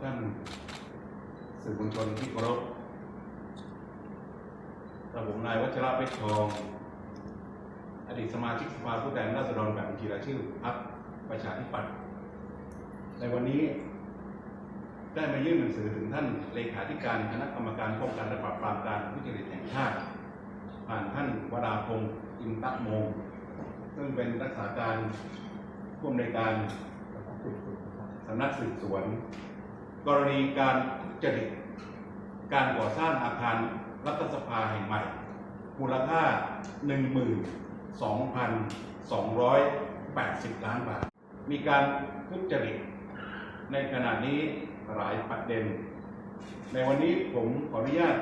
ท่านสื่อมวลชนที่เคารพกระผมนายวัชระเพชรทอง อดีตสมาชิกสภาผู้แทนราษฎรแบบบัญชีรายชื่อพรรคประชาธิปัตย์ ในวันนี้ได้มายื่นหนังสือถึงท่านเลขาธิการคณะกรรมการป้องกันและปราบปรามการทุจริตแห่งชาติ ผ่านท่านวราพงศ์อินตะโมง ซึ่งเป็นรักษาการผู้อำนวยการ สำนักสืบสวน กรณีการทุจริตการก่อสร้างอาคารรัฐสภาแห่งใหม่ มูลค่า 12,280 ล้านบาท มีการทุจริตในขณะนี้หลายประเด็น ในวันนี้ผมขออนุญาต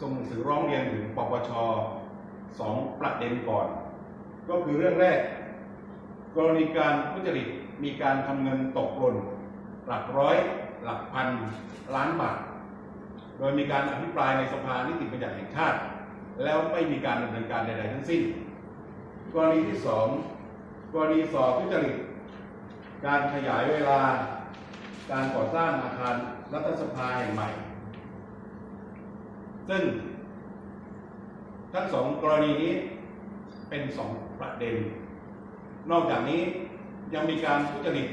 ส่งหนังสือร้องเรียนถึงปปชสองประเด็นก่อน ก็คือเรื่องแรก กรณีการทุจริตมีการทำเงินตกหล่น หลักร้อยหลักพันล้านบาท โดยมีการอภิปรายในสภานิติบัญญัติแห่งชาติ แล้วไม่มีการดำเนินการใดๆทั้งสิ้น กรณีที่สองกรณีสอบทุจริต การขยายเวลา การก่อสร้างอาคารรัฐสภาแห่งใหม่ ซึ่ง ทั้งสองกรณีนี้เป็นสองประเด็น นอกจากนี้ยังมีการทุจริต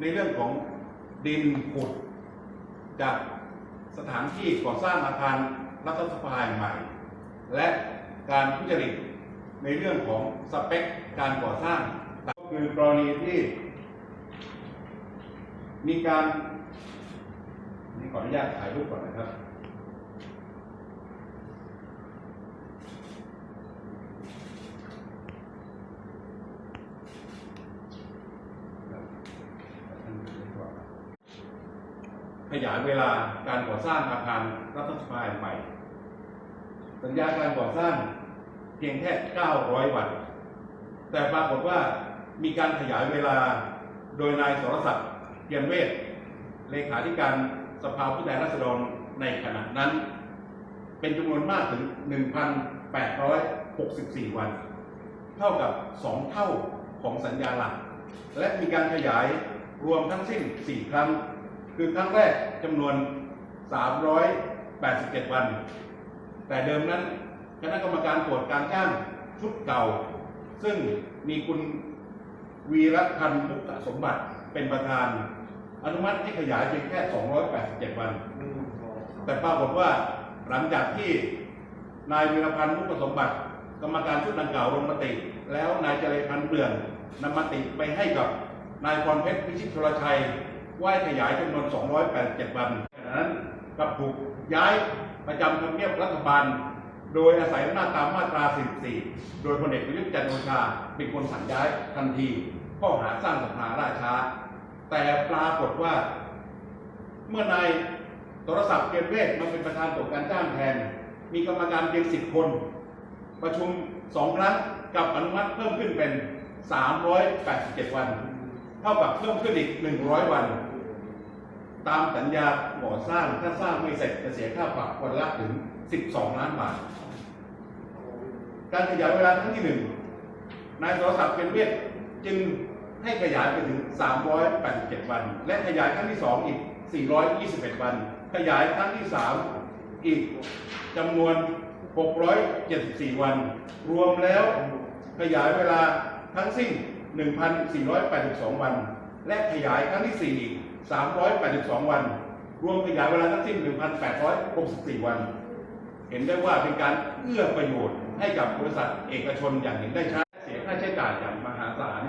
ในเรื่องของ ดินขุดจากสถานที่ก่อสร้างอาคารรัฐสภาแห่งใหม่ และการทุจริตในเรื่องของสเปคการก่อสร้างก็คือกรณีที่ มีการนี่ขออนุญาตถ่ายรูปก่อนนะครับ ข ยายเวลาการก่อสร้างอาคารรัฐสภาใหม่ สัญญาการก่อสร้างเพียงแค่ 900 วัน แต่ปรากฏว่ามีการขยายเวลาโดยนายสรศักดิ์เทียนเวชเลขาธิการสภาผู้แทนราษฎรในขณะนั้น เป็นจำนวนมากถึง 1,864 วัน เท่ากับ 2 เท่าของสัญญาหลัก และมีการขยายรวมทั้งสิ้น 4 ครั้ง คือครั้งแรกจำนวน 387 วัน แต่เดิมนั้นคณะกรรมการตรวจการจ้างชุดเก่า ซึ่งมีคุณวีรพันธ์มุกสมบัติเป็นประธาน อนุมัติให้ขยายเพียงแค่ 287 วัน แต่ปรากฏว่าหลังจากที่นายวีรพันธ์มุกสมบัติ กรรมการชุดดังกล่าวลงมติ แล้วนายเจริญพันธ์เปลืองนำมติไปให้กับนายพรเพชรพิชิตชลชัย ว่าให้ขยายจำนวน 287 วันขณะนั้นกับถูกย้ายประจำทำเนียบรัฐบาล โดยอาศัยอำนาจตามมาตรา 44 โดยพลเอกประยุทธ์จันทร์โอชาเป็นคนสั่งย้ายทันทีข้อหาสร้างสภาล่าช้าแต่ปรากฏว่า เมื่อนายโทรศัพท์เกียรติเวชมาเป็นประธานตรวการจ้างแทน มีกรรมการเพียง10คน ประชุมสองครั้งกับอนุมัติเพิ่มขึ้นเป็น 387 วัน เท่ากับเพิ่มขึ้นอีก 100 วัน ตามสัญญาก่อสร้างถ้าสร้างไม่เสร็จจะเสียค่าปรับคนละถึง 12 ล้านบาท การขยายเวลาครั้งที่หนึ่งนายสรศักดิ์เป็นเวทจึงให้ขยายไปถึง 387 วัน และขยายครั้งที่สองอีก 421 วัน ขยายครั้งที่สามอีกจำนวน 674 วัน รวมแล้วขยายเวลาทั้งสิ้น 1,482 วัน และขยายครั้งที่สี่อีก 382 วัน รวมขยายเวลาทั้งสิ้น 1,864 วัน เห็นได้ว่าเป็นการเอื้อประโยชน์ให้กับบริษัทเอกชนอย่างเห็นได้ชัดเสียค่าใช้จ่ายอย่างมหาศาล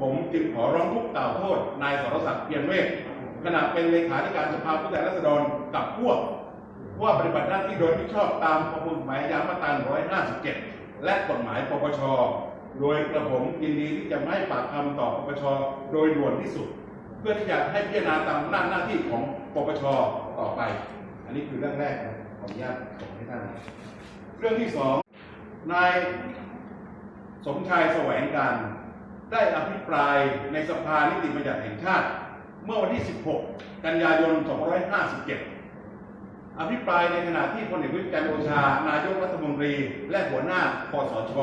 ผมจึงขอร้องทุกข์กล่าวโทษ นายสรศักดิ์เพียรเวชขณะเป็นเลขาธิการสภาผู้แทนราษฎรกับพวกว่าปฏิบัติหน้าที่โดยมิชอบตามประมวลกฎหมายอาญามาตรา157 และกฎหมายปปช โดยกระผมยินดีที่จะไม่ให้ปากคำต่อปปช โดยด่วนที่สุด เพื่อที่จะให้พิจารณาตามหน้าหน้าที่ของปปชต่อไป อันนี้คือเรื่องแรกนะขออนุญาตส่งให้ท่าน เรื่องที่สองนายสมชายแสวงการได้อภิปรายในสภานิติบัญญัติแห่งชาติ เมื่อวันที่ 16 กันยายน 2557 อภิปรายในขณะที่พลเอกประยุทธ์จันทร์โอชา นายกรัฐมนตรี และหัวหน้าคอสช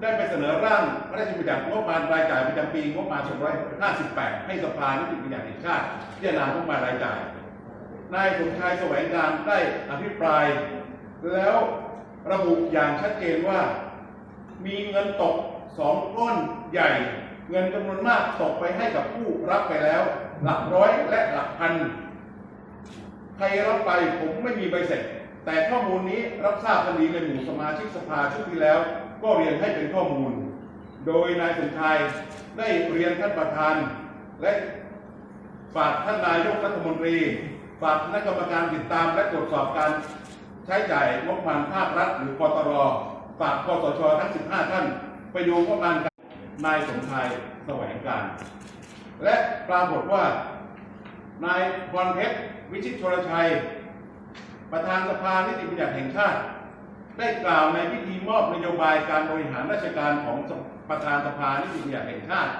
ได้ไปเสนอร่างพระราชบัญญัติงบประมาณรายจ่ายประจำปีงบประมาณ 258 ให้สภานิติบัญญัติแห่งชาติพิจารณางบประมาณรายจ่าย นายสมชายแสวงการได้อภิปราย แล้วระบุอย่างชัดเจนว่า มีเงินตกสองก้อนใหญ่ เงินจำนวนมากตกไปให้กับผู้รับไปแล้ว หลักร้อยและหลักพัน ใครรับไปผมไม่มีใบเสร็จ แต่ข้อมูลนี้รับทราบกันดีในหมู่สมาชิกสภาชุดที่แล้ว ก็เรียนให้เป็นข้อมูล โดยนายสมชายได้เรียนท่านประธาน และฝากท่านนายกรัฐมนตรี ฝากคณะกรรมการติดตามและตรวจสอบการใช้จ่ายงบประมาณภาครัฐ หรือปตรฝากคสชทั้ง 15 ท่านไปดูงบประมาณการนายสมชายแสวงการ และปรากฏว่านายพรเพชรวิชิตชลชัย ประธานสภานิติบัญญัติแห่งชาติ ได้กล่าวในพิธีมอบนโยบายการบริหารราชการของประธานสภานิติบัญญัติแห่งชาติ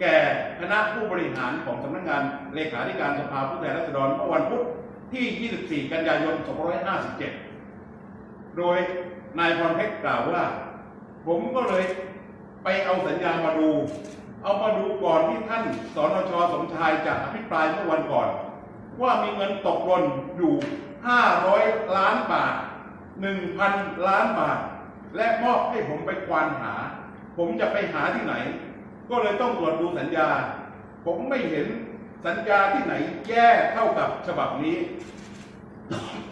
แก่คณะผู้บริหารของสำนักงานเลขาธิการสภาผู้แทนราษฎรเมื่อวันพุธที่ 24 กันยายน 2557 โดยนายพรเพชรกล่าวว่า ผมก็เลยไปเอาสัญญามาดู เอามาดูก่อนที่ท่านสนชสมชายจะอภิปรายเมื่อวันก่อน ว่ามีเงินตกหล่นอยู่ 500 ล้านบาท 1,000ล้านบาท และมอบให้ผมไปควานหา ผมจะไปหาที่ไหน ก็เลยต้องตรวจดูสัญญา ผมไม่เห็นสัญญาที่ไหนแย่เท่ากับฉบับนี้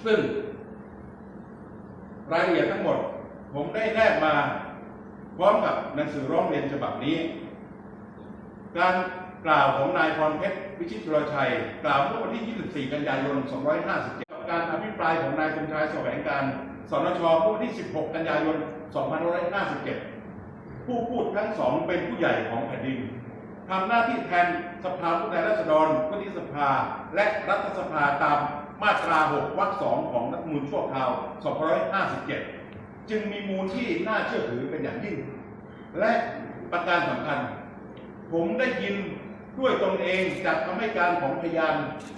ซึ่ง รายละเอียดทั้งหมด ผมได้แนบมาพร้อมกับหนังสือร้องเรียนฉบับนี้ การกล่าวของนายพรเพชรวิชิตรชัย กล่าวเมื่อวันที่ 24 กันยายน 2557กับการอภิปรายของนายสมชายแสวงการ สนชเมื่อวันที่ 16 กันยายน 2557 ผู้พูดทั้งสองเป็นผู้ใหญ่ของแผ่นดินทำหน้าที่แทนสภาผู้แทนราษฎรวุฒิสภา และรัฐสภาตามมาตรา 6 วรรคสองของรัฐมนูญชั่วคราว 2557 จึงมีมูลที่น่าเชื่อถือเป็นอย่างยิ่ง และประการสำคัญ ผมได้ยินด้วยตนเองจากคำให้การของพยาน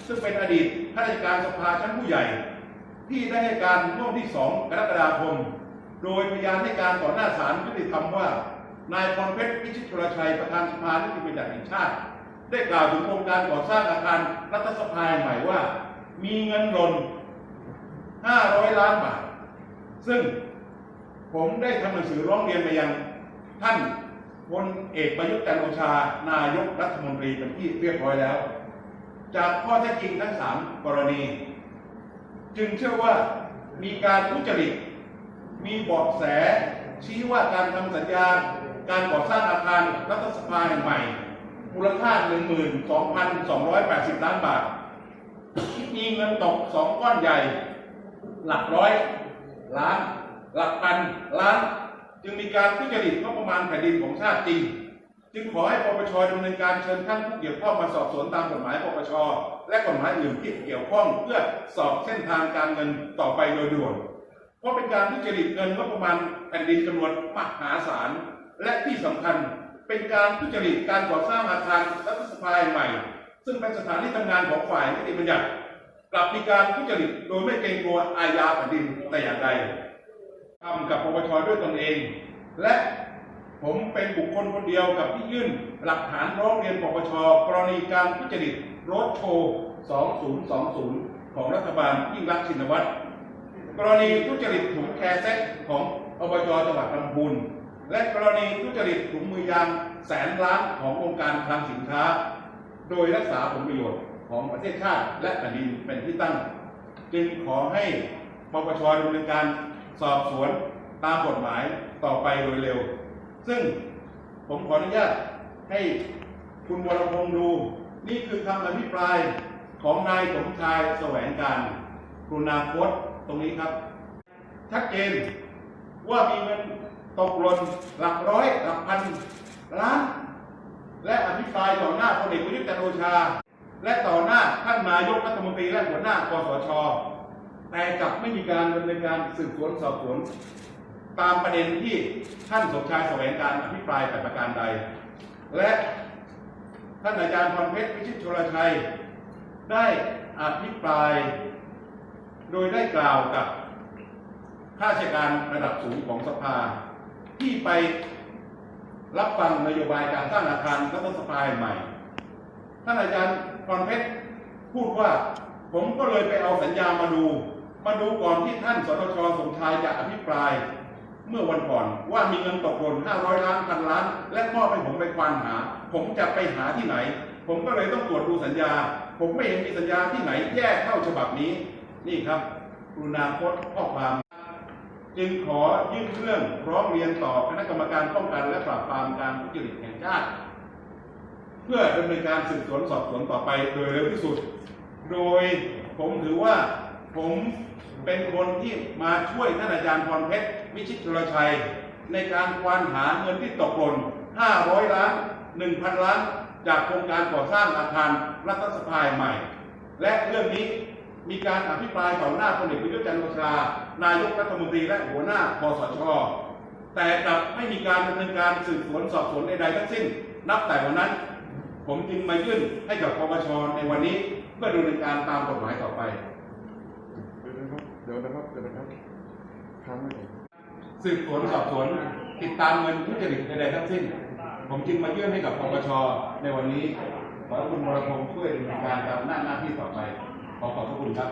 ซึ่งเป็นอดีตข้าราชการสภาชั้นผู้ใหญ่ ที่ได้ให้การเมื่อวันที่ 2 กรกฎาคม โดยพยานให้การต่อหน้าศาลยุติธรรมว่า นายพรเพชรพิชิตชลชัยประธานสภานิติบัญญัติแห่งชาติ ได้กล่าวถึงโครงการก่อสร้างอาคารรัฐสภาใหม่ว่า มีเงินหล่น500 ล้านบาท ซึ่งผมได้ทำหนังสือร้องเรียนไปยังท่านพลเอกประยุทธ์จันทร์โอชา นายกรัฐมนตรีเป็นที่เรียบร้อยแล้ว จากข้อเท็จจริงทั้งสามกรณี จึงเชื่อว่ามีการทุจริต มีเบาะแส ชี้ว่าการทำสัญญา การก่อสร้างอาคารรัฐสภาแห่งใหม่ มูลค่า 12,280 ล้านบาท มีเงินตกสองก้อนใหญ่ หลักร้อยล้าน หลักพันล้าน จึงมีการทุจริตงบประมาณแผ่นดินของชาติจริง จึงขอให้ปปชดำเนินการเชิญท่านผู้เกี่ยวข้องมาสอบสวนตามกฎหมายปปชและกฎหมายอื่นที่เกี่ยวข้องเพื่อสอบเส้นทางการเงินต่อไปโดยด่วน เพราะเป็นการทุจริตเงินงบประมาณแผ่นดินจำนวนมหาศาลและที่สำคัญเป็นการทุจริตการก่อสร้างอาคารรัฐสภาใหม่ ซึ่งเป็นสถานที่ทำงานของฝ่ายนิติบัญญัติกลับมีการทุจริตโดยไม่เกรงกลัวอาญาแผ่นดินแต่อย่างใดทำกับปปชด้วยตนเอง และ ผมเป็นบุคคลคนเดียวกับที่ยื่นหลักฐานร้องเรียนปปชกรณีการทุจริตรถโชว์ 2020 ของรัฐบาลยิ่งรักชินวัตรกรณีทุจริตถุงแคร์เซ็ตของอบจจังหวัดลำพูนและกรณีทุจริตถุงมือยางแสนล้านขององค์การคลังสินค้า โดยรักษาผลประโยชน์ของประเทศชาติและแผ่นดินเป็นที่ตั้ง จึงขอให้ปปชดำเนินการสอบสวนตามกฎหมายต่อไปโดยเร็ว ซึ่งผมขออนุญาตให้คุณวรพงษ์ดู นี่คือคำอภิปรายของนายสมชายแสวงการกรุณาโคตตรงนี้ครับ ชัดเจนว่ามีเงินตกหล่นหลักร้อยหลักพันล้าน และอภิปรายต่อหน้าพลเอกประยุทธ์จันโอชา และต่อหน้าท่านนายกรัฐมนตรีและหัวหน้าคอสชแต่กลับไม่มีการดำเนินการสืบสวนสอบสวน ตามประเด็นที่ท่านสมชายแสวงการอภิปรายแต่ประการใด และท่านอาจารย์พรเพชรวิชิตชลชัย ได้อภิปราย โดยได้กล่าวกับข้าราชการระดับสูงของสภา ที่ไปรับฟังนโยบายการสร้างอาคารรัฐสภาใหม่ ท่านอาจารย์พรเพชรพูดว่าผมก็เลยไปเอาสัญญามาดู มาดูก่อนที่ท่านสทชสมชายจะอภิปราย เมื่อวันก่อนว่ามีเงินตกหล่น500 ล้านพันล้าน และมอบให้ผมไปควานหา ผมจะไปหาที่ไหน ผมก็เลยต้องตรวจดูสัญญา ผมไม่เห็นมีสัญญาที่ไหนแยกเข้าฉบับนี้ นี่ครับกรุณาโพสต์ข้อความ จึงขอยื่นเรื่องร้องเรียนต่อคณะกรรมการป้องกันและปราบปรามการทุจริตแห่งชาติ เพื่อดำเนินการสืบสวนสอบสวนต่อไปโดยเร็วที่สุด โดยผมถือว่า ผมเป็นคนที่มาช่วยท่านอาจารย์พรเพชรวิชิตชลชัย ในการควานหาเงินที่ตกหล่น 500 ล้าน 1,000 ล้าน จากโครงการก่อสร้างอาคารรัฐสภาใหม่ และเรื่องนี้มีการอภิปรายต่อหน้าพลเอกประยุทธ์จันทร์โอชานายกรัฐมนตรีและหัวหน้าคอสชแต่กลับไม่มีการดำเนินการสืบสวนสอบสวนใดๆทั้งสิ้น นับแต่วันนั้น ผมจึงมายื่นให้กับปปชในวันนี้เพื่อดำเนินการตามกฎหมายต่อไป ดี๋ยวนะครับเดี๋ยวนะครับครั้งไว้ก่อนสืบสวนสอบสวนติดตามเงินทุจริตใดๆทั้งสิ้น ผมจึงมายื่นให้กับปปชในวันนี้ ขอให้คุณวรพงศ์ช่วยดำเนินการตามหน้าหน้าที่ต่อไป ขอขอบพระคุณครับ